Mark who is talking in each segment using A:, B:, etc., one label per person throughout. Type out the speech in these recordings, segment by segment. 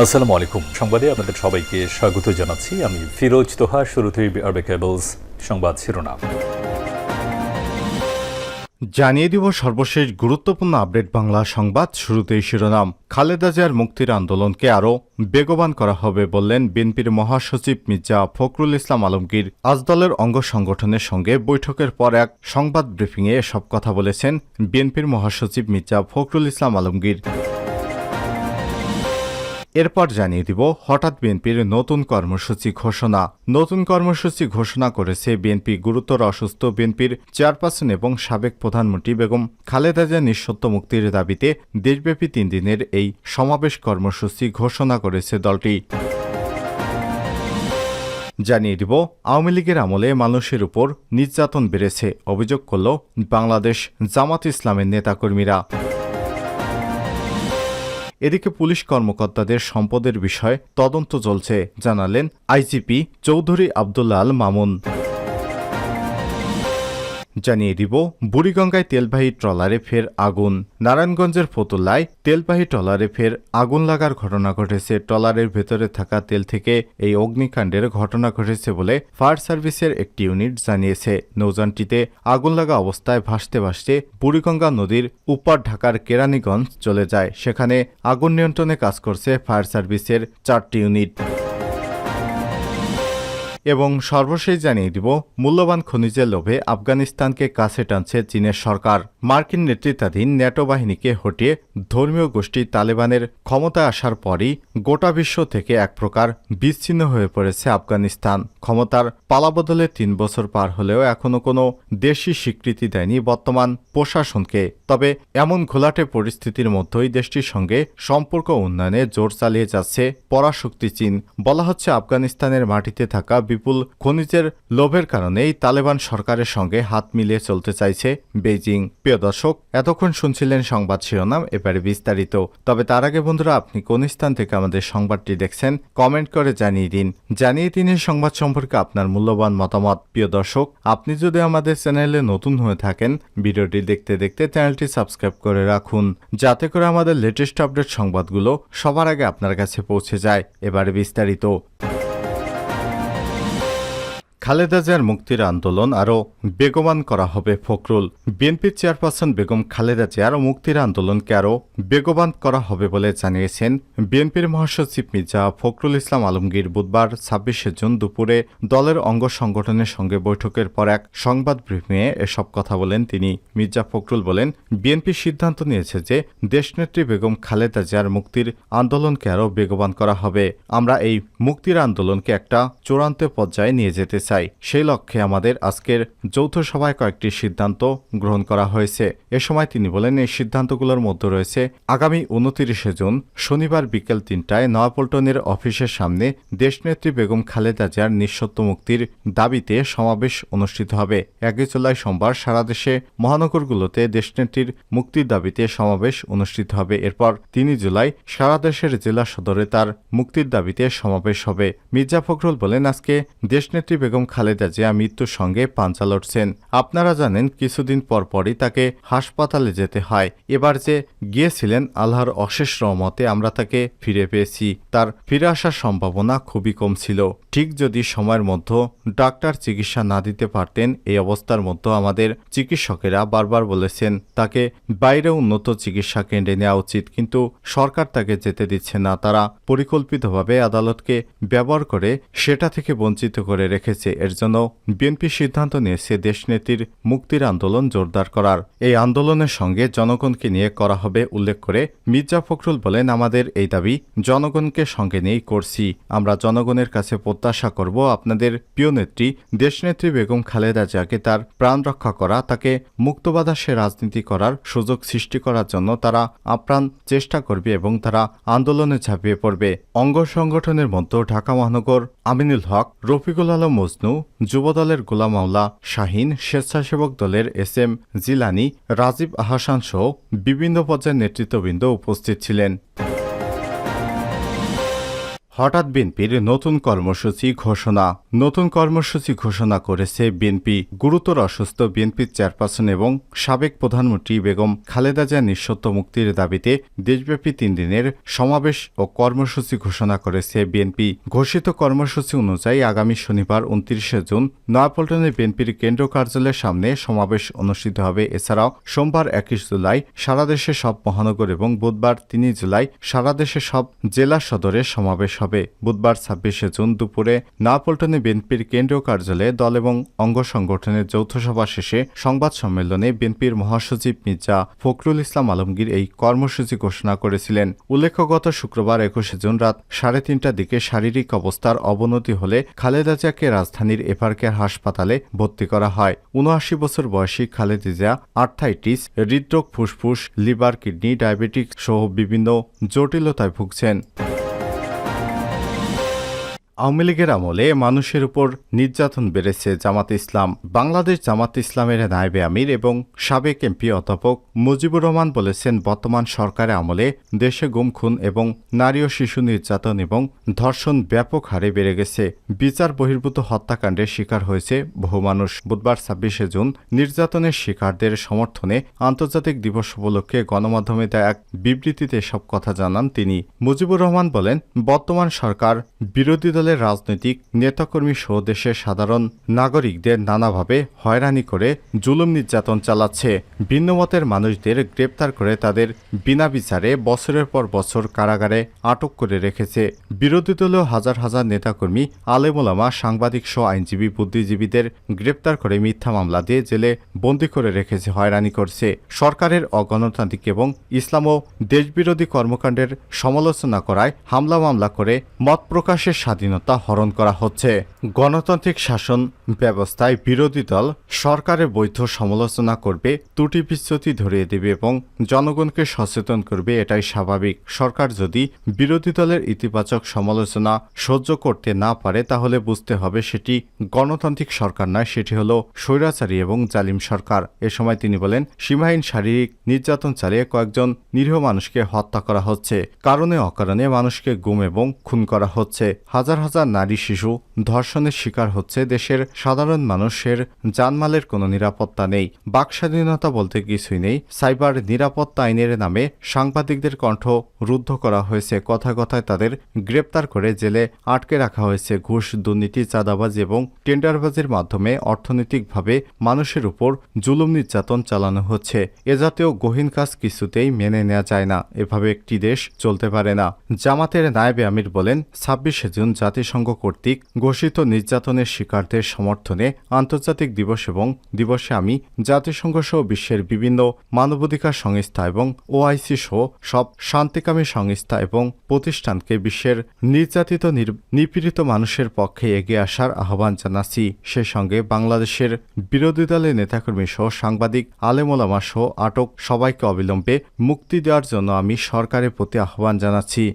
A: আসসালামু আলাইকুম। সংবাদে আপনাদের সবাইকে স্বাগত জানাচ্ছি। আমি ফিরোজ তোহা, শুরুতেই আরবে কেবলস সংবাদ শিরোনাম।
B: জানিয়ে দিব সর্বশেষ গুরুত্বপূর্ণ আপডেট বাংলা সংবাদ শুরুতেই শিরোনাম। খালেদা জিয়ার মুক্তির আন্দোলনকে আরও বেগবান করা হবে বললেন বিএনপির মহাসচিব মির্জা ফখরুল ইসলাম আলমগীর। আজ দলের অঙ্গ সংগঠনের সঙ্গে বৈঠকের পর এক সংবাদ ব্রিফিংয়ে এসব কথা বলেছেন বিএনপির মহাসচিব মির্জা ফখরুল ইসলাম আলমগীর। এরপর জানিয়ে দিব, হঠাৎ বিএনপির নতুন কর্মসূচি ঘোষণা। নতুন কর্মসূচি ঘোষণা করেছে বিএনপি গুরুতর অসুস্থ বিএনপির চেয়ারপারসন এবং সাবেক প্রধানমন্ত্রী বেগম খালেদা জিয়া নিঃসত্ব মুক্তির দাবিতে দেশব্যাপী তিন দিনের এই সমাবেশ কর্মসূচি ঘোষণা করেছে দলটি। জানিয়ে দিব, আওয়ামী লীগের আমলে মানুষের উপর নির্যাতন বেড়েছে, অভিযোগ করল বাংলাদেশ জামাত ইসলামের নেতাকর্মীরা। এদিকে পুলিশ কর্মকর্তাদের সম্পদের বিষয়ে তদন্ত চলছে জানালেন আইজিপি চৌধুরী আবদুল্লাহ আল মামুন। জানিয়ে দিব, বুড়িগঙ্গায় তেলবাহী ট্রলারে ফের আগুন। নারায়ণগঞ্জের ফতুল্লায় তেলবাহী ট্রলারে ফের আগুন লাগার ঘটনা ঘটেছে। ট্রলারের ভেতরে থাকা তেল থেকে এই অগ্নিকাণ্ডের ঘটনা ঘটেছে বলে ফায়ার সার্ভিসের একটি ইউনিট জানিয়েছে। নৌযানটিতে আগুন লাগা অবস্থায় ভাসতে ভাসতে বুড়িগঙ্গা নদীর উপার ঢাকার কেরানীগঞ্জ চলে যায়। সেখানে আগুন নিয়ন্ত্রণে কাজ করছে ফায়ার সার্ভিসের চারটি ইউনিট। এবং সর্বশেষ জানিয়ে দিব, মূল্যবান খনিজের লোভে আফগানিস্তানকে কাছে টানছে চীনের সরকার। মার্কিন নেতৃত্বাধীন ন্যাটো বাহিনীকে হটিয়ে ধর্মীয় গোষ্ঠী তালেবানের ক্ষমতায় আসার পরই গোটা বিশ্ব থেকে এক প্রকার বিচ্ছিন্ন হয়ে পড়েছে আফগানিস্তান। ক্ষমতার পালাবদলে তিন বছর পার হলেও এখনও কোনো দেশই স্বীকৃতি দেয়নি বর্তমান প্রশাসনকে। তবে এমন ঘোলাটে পরিস্থিতির মধ্যেই দেশটির সঙ্গে সম্পর্ক উন্নয়নে জোর চালিয়ে যাচ্ছে পরাশক্তি চীন। বলা হচ্ছে, আফগানিস্তানের মাটিতে থাকা বিপুল খনিজের লোভের কারণেই তালেবান সরকারের সঙ্গে হাত মিলিয়ে চলতে চাইছে বেইজিং। প্রিয় দর্শক, এতক্ষণ শুনছিলেন সংবাদ শিরোনাম, এবারে বিস্তারিত। তবে তার আগে বন্ধুরা, আপনি কোন স্থান থেকে আমাদের সংবাদটি দেখছেন, কমেন্ট করে জানিয়ে দিন। জানিয়ে দিন এই সংবাদ সম্পর্কে আপনার মূল্যবান মতামত। প্রিয় দর্শক, আপনি যদি আমাদের চ্যানেলে নতুন হয়ে থাকেন, ভিডিওটি দেখতে দেখতে চ্যানেলটি সাবস্ক্রাইব করে রাখুন, যাতে করে আমাদের লেটেস্ট আপডেট সংবাদগুলো সবার আগে আপনার কাছে পৌঁছে যায়। এবারে বিস্তারিত। খালেদা জিয়ার মুক্তির আন্দোলন আরও বেগবান করা হবে ফখরুল। বিএনপির চেয়ারপারসন বেগম খালেদা জিয়ার মুক্তির আন্দোলনকে আরও বেগবান করা হবে বলে জানিয়েছেন বিএনপির মহাসচিব মির্জা ফখরুল ইসলাম আলমগীর বুধবার ছাব্বিশে জুন দুপুরে দলের অঙ্গ সংগঠনের সঙ্গে বৈঠকের পর এক সংবাদ ব্রিফিংয়ে এসব কথা বলেন তিনি। মির্জা ফখরুল বলেন, বিএনপি সিদ্ধান্ত নিয়েছে যে দেশনেত্রী বেগম খালেদা জিয়ার মুক্তির আন্দোলনকে আরও বেগবান করা হবে। আমরা এই মুক্তির আন্দোলনকে একটা চূড়ান্ত পর্যায়ে নিয়ে যেতে চাই। চাই। সেই লক্ষ্যে আমাদের আজকের যৌথ সভায় কয়েকটি সিদ্ধান্ত গ্রহণ করা হয়েছে। এ সময় তিনি বলেন, এই সিদ্ধান্তগুলোর মধ্যে রয়েছে, আগামী উনতিরিশে জুন শনিবার বিকেল তিনটায় নয়াপল্টনের অফিসের সামনে দেশনেত্রী বেগম খালেদা জিয়ার নিঃসত্ব মুক্তির দাবিতে সমাবেশ অনুষ্ঠিত হবে। একই জুলাই সোমবার সারা দেশে মহানগরগুলোতে দেশনেত্রীর মুক্তির দাবিতে সমাবেশ অনুষ্ঠিত হবে। এরপর তিন জুলাই সারা দেশের জেলা সদরে তার মুক্তির দাবিতে সমাবেশ হবে। মির্জা ফখরুল বলেন, আজকে দেশনেত্রী বেগম খালেদা জিয়া মৃত্যুর সঙ্গে পাঞ্চা লড়ছেন। আপনারা জানেন, কিছুদিন পর পরই তাকে হাসপাতালে যেতে হয়। এবার যে গিয়েছিলেন, আল্লাহর অশেষ রহমতে আমরা তাকে ফিরে পেয়েছি। তার ফিরে আসার সম্ভাবনা খুবই কম ছিল। ঠিক যদি সময়ের মধ্যে ডাক্তার চিকিৎসা না দিতে পারতেন, এই অবস্থার মধ্যে আমাদের চিকিৎসকেরা বারবার বলেছেন, তাকে বাইরে উন্নত চিকিৎসা কেন্দ্রে নেওয়া উচিত। কিন্তু সরকার তাকে যেতে দিচ্ছে না। তারা পরিকল্পিতভাবে আদালতকে ব্যবহার করে সেটা থেকে বঞ্চিত করে রেখেছে। এর জন্য বিএনপি সিদ্ধান্ত নিয়েছে দেশনেত্রীর মুক্তির আন্দোলন জোরদার করার। এই আন্দোলনের সঙ্গে জনগণকে নিয়ে করা হবে উল্লেখ করে মির্জা ফখরুল বলেন, আমাদের এই দাবি জনগণকে সঙ্গে নিয়েই করছি। আমরা জনগণের কাছে প্রত্যাশা করব আপনাদের প্রিয় নেত্রী দেশনেত্রী বেগম খালেদা জিয়াকে তার প্রাণ রক্ষা করা, তাকে মুক্তবাদাসে রাজনীতি করার সুযোগ সৃষ্টি করার জন্য তারা আপ্রাণ চেষ্টা করবে এবং তারা আন্দোলনে ঝাঁপিয়ে পড়বে। অঙ্গ সংগঠনের মধ্যে ঢাকা মহানগর আমিনুল হক, রফিকুল আলম মজনু যুবদলের গোলাম মাওলা শাহিন, স্বেচ্ছাসেবক দলের এস এম জিলানি, রাজীব আহসান সহ বিভিন্ন পর্যায়ের নেতৃত্ববৃন্দ উপস্থিত ছিলেন। হঠাৎ বিএনপির নতুন কর্মসূচি ঘোষণা। নতুন কর্মসূচি ঘোষণা করেছে বিএনপি। গুরুতর অসুস্থ বিএনপির চেয়ারপারসন এবং সাবেক প্রধানমন্ত্রী বেগম খালেদা জিয়া নিঃসত্ব মুক্তির দাবিতে দেশব্যাপী তিন দিনের সমাবেশ ও কর্মসূচি ঘোষণা করেছে বিএনপি। ঘোষিত কর্মসূচি অনুযায়ী আগামী শনিবার উনত্রিশে জুন নয়াপল্টনে বিএনপির কেন্দ্র কার্যালয়ের সামনে সমাবেশ অনুষ্ঠিত হবে। এছাড়াও সোমবার একুশ জুলাই সারাদেশে সব মহানগর এবং বুধবার তিন জুলাই সারাদেশে সব জেলা সদরে সমাবেশ হবে। বুধবার ছাব্বিশে জুন দুপুরে নয়াপল্টনে বিএনপির কেন্দ্রীয় কার্যালয়ে দল এবং অঙ্গ সংগঠনের যৌথ সভা শেষে সংবাদ সম্মেলনে বিএনপির মহাসচিব মির্জা ফখরুল ইসলাম আলমগীর এই কর্মসূচি ঘোষণা করেছিলেন। উল্লেখ্য, গত শুক্রবার একুশে জুন রাত সাড়ে তিনটার দিকে শারীরিক অবস্থার অবনতি হলে খালেদা জিয়াকে রাজধানীর এপার্কের হাসপাতালে ভর্তি করা হয়। উনআশি বছর বয়সী খালেদা জিয়া আর্থাইটিস, হৃদরোগ, ফুসফুস, লিভার, কিডনি ডায়াবেটিক সহ বিভিন্ন জটিলতায় ভুগছেন। আওয়ামী লীগের আমলে মানুষের উপর নির্যাতন বেড়েছে জামাত ইসলাম। বাংলাদেশ জামাত ইসলামের নায়েবে আমির এবং সাবেক এমপি অধ্যাপক মুজিবুর রহমান বলেছেন, বর্তমান সরকারের আমলে দেশে গুম, খুন এবং নারী ও শিশু নির্যাতন এবং ধর্ষণ ব্যাপক হারে বেড়ে গেছে। বিচার বহির্ভূত হত্যাকাণ্ডের শিকার হয়েছে বহু মানুষ। বুধবার ছাব্বিশে জুন নির্যাতনের শিকারদের সমর্থনে আন্তর্জাতিক দিবস উপলক্ষে গণমাধ্যমে দেয়া এক বিবৃতিতে সব কথা জানান তিনি। মুজিবুর রহমান বলেন, বর্তমান সরকার বিরোধী দলের রাজনৈতিক নেতাকর্মী সহ দেশের সাধারণ নাগরিকদের নানাভাবে হয়রানি করে জুলুম নির্যাতন চালাচ্ছে। ভিন্নমতের মানুষদের গ্রেপ্তার করে তাদের বিনা বিচারে বছরের পর বছর কারাগারে আটক করে রেখেছে। বিরোধী দলীয় হাজার হাজার নেতাকর্মী আলেমোলামা সাংবাদিক সহ আইনজীবী, বুদ্ধিজীবীদের গ্রেপ্তার করে মিথ্যা মামলা দিয়ে জেলে বন্দী করে রেখেছে, হয়রানি করছে। সরকারের অগণতান্ত্রিক এবং ইসলাম ও দেশবিরোধী কর্মকাণ্ডের সমালোচনা করায় হামলা মামলা করে মত প্রকাশের স্বাধীনতা হরণ করা হচ্ছে। গণতান্ত্রিক শাসন ব্যবস্থায় বিরোধী দল সরকারের বৈধ সমালোচনা করবে, ত্রুটি বিচ্যুতি ধরিয়ে দেবে এবং জনগণকে সচেতন করবে এটাই স্বাভাবিক। সরকার যদি বিরোধী দলের ইতিবাচক সমালোচনা সহ্য করতে না পারে, তাহলে বুঝতে হবে সেটি গণতান্ত্রিক সরকার নয়, সেটি হলো স্বৈরাচারী এবং জালিম সরকার। এ সময় তিনি বলেন, সীমাহীন শারীরিক নির্যাতন চালিয়ে কয়েকজন নিরীহ মানুষকে হত্যা করা হচ্ছে। কারণে অকারণে মানুষকে গুম এবং খুন করা হচ্ছে। হাজার হাজার নারী শিশু ধর্ষণের শিকার হচ্ছে দেশের সাধারণ মানুষের, জানমালের কোনো নিরাপত্তা নেই। বাক স্বাধীনতা বলতে কিছুই নেই। সাইবার নিরাপত্তা আইনের নামে সাংবাদিকদের কণ্ঠ রুদ্ধ করা হয়েছে। কথা কথায় তাদের গ্রেপ্তার করে জেলে আটকে রাখা হয়েছে ঘুষ, দুর্নীতি, চাঁদাবাজি এবং টেন্ডারবাজির মাধ্যমে অর্থনৈতিকভাবে মানুষের উপর জুলুম নির্যাতন চালানো হচ্ছে। এ জাতীয় গহীন কাজ কিছুতেই মেনে নেওয়া যায় না। এভাবে একটি দেশ চলতে পারে না। জামাতের নায়েবে আমির বলেন, ছাব্বিশে জুন জাতিসংঘ কর্তৃক ঘোষিত নির্যাতনের শিকারদের সমর্থনে আন্তর্জাতিক দিবস এবং দিবসে আমি জাতিসংঘ সহ বিশ্বের বিভিন্ন মানবাধিকার সংস্থা এবং ওআইসি সহ সব শান্তিকামী সংস্থা এবং প্রতিষ্ঠানকে বিশ্বের নির্যাতিত, নির- নিপীড়িত মানুষের পক্ষে এগিয়ে আসার আহ্বান জানাচ্ছি। সেই সঙ্গে বাংলাদেশের বিরোধী দলের নেতাকর্মী সহ সাংবাদিক আলেমোলামা সহ আটক সবাইকে অবিলম্বে মুক্তি দেওয়ার জন্য আমি সরকারের প্রতি আহ্বান জানাচ্ছি।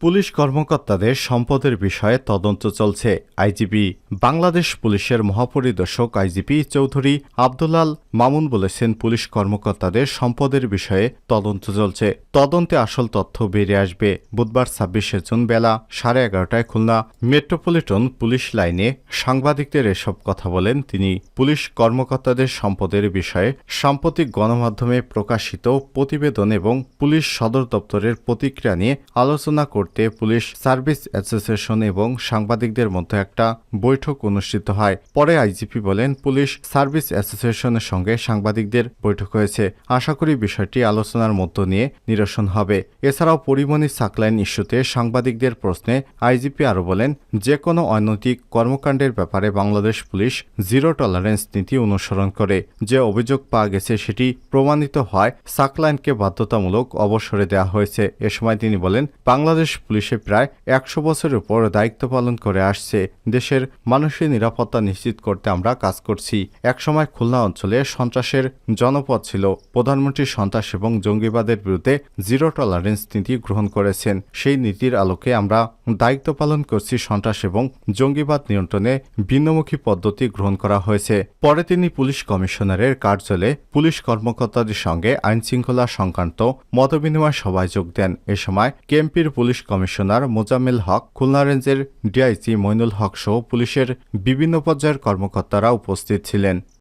B: পুলিশ কর্মকর্তাদের সম্পদের বিষয়ে তদন্ত চলছে। আইজিপি, বাংলাদেশ পুলিশের মহাপরিদর্শক আইজিপি চৌধুরী আব্দুলাল মামুন বলেছেন, পুলিশ কর্মকর্তাদের সম্পদের বিষয়ে তদন্ত চলছে। তদন্তে আসল তথ্য বেরিয়ে আসবে। বুধবার ছাব্বিশে জুন বেলা সাড়ে এগারোটায় খুলনা মেট্রোপলিটন পুলিশ লাইনে সাংবাদিকদের এসব কথা বলেন তিনি। পুলিশ কর্মকর্তাদের সম্পদের বিষয়ে সাম্প্রতিক গণমাধ্যমে প্রকাশিত প্রতিবেদন এবং পুলিশ সদর দপ্তরের প্রতিক্রিয়া নিয়ে আলোচনা করতে পুলিশ সার্ভিস অ্যাসোসিয়েশন এবং সাংবাদিকদের মধ্যে একটা বৈঠক অনুষ্ঠিত হয়। পরে আইজিপি বলেন, পুলিশ সার্ভিস অ্যাসোসিয়েশনের সঙ্গে সাংবাদিকদের বৈঠক হয়েছে। আশা করি বিষয়টি আলোচনার মধ্য নিয়ে নিরসন হবে। এছাড়াও পরিমণি সাকলাইন ইস্যুতে সাংবাদিকদের প্রশ্নে আইজিপি আরও বলেন যে কোনো অনৈতিক কর্মকাণ্ডের ব্যাপারে বাংলাদেশ পুলিশ জিরো টলারেন্স নীতি অনুসরণ করে। যে অভিযোগ পাওয়া গেছে সেটি প্রমাণিত হয়, সাকলাইনকে বাধ্যতামূলক অবসরে দেওয়া হয়েছে। এ সময় তিনি বলেন, বাংলাদেশ পুলিশে প্রায় একশো বছরের উপর দায়িত্ব পালন করে আসছে। দেশের মানুষের নিরাপত্তা নিশ্চিত করতে আমরা কাজ করছি। একসময় খুলনা অঞ্চলে সন্ত্রাসের জনপদ ছিল। প্রধানমন্ত্রী সন্ত্রাস এবং জঙ্গিবাদের বিরুদ্ধে জিরো টলারেন্স নীতি গ্রহণ করেছেন। সেই নীতির আলোকে আমরা দায়িত্ব পালন করছি সন্ত্রাস এবং জঙ্গিবাদ নিয়ন্ত্রণে ভিন্নমুখী পদ্ধতি গ্রহণ করা হয়েছে। পরে তিনি পুলিশ কমিশনারের কার্যালয়ে পুলিশ কর্মকর্তাদের সঙ্গে আইনশৃঙ্খলা সংক্রান্ত মতবিনিময় সভায় যোগ দেন। এ সময় কেএমপির পুলিশ কমিশনার মোজাম্মেল হক খুলনা রেঞ্জের ডিআইসি মইনুল হক সহ পুলিশের বিভিন্ন পর্যায়ের কর্মকর্তারা উপস্থিত ছিলেন।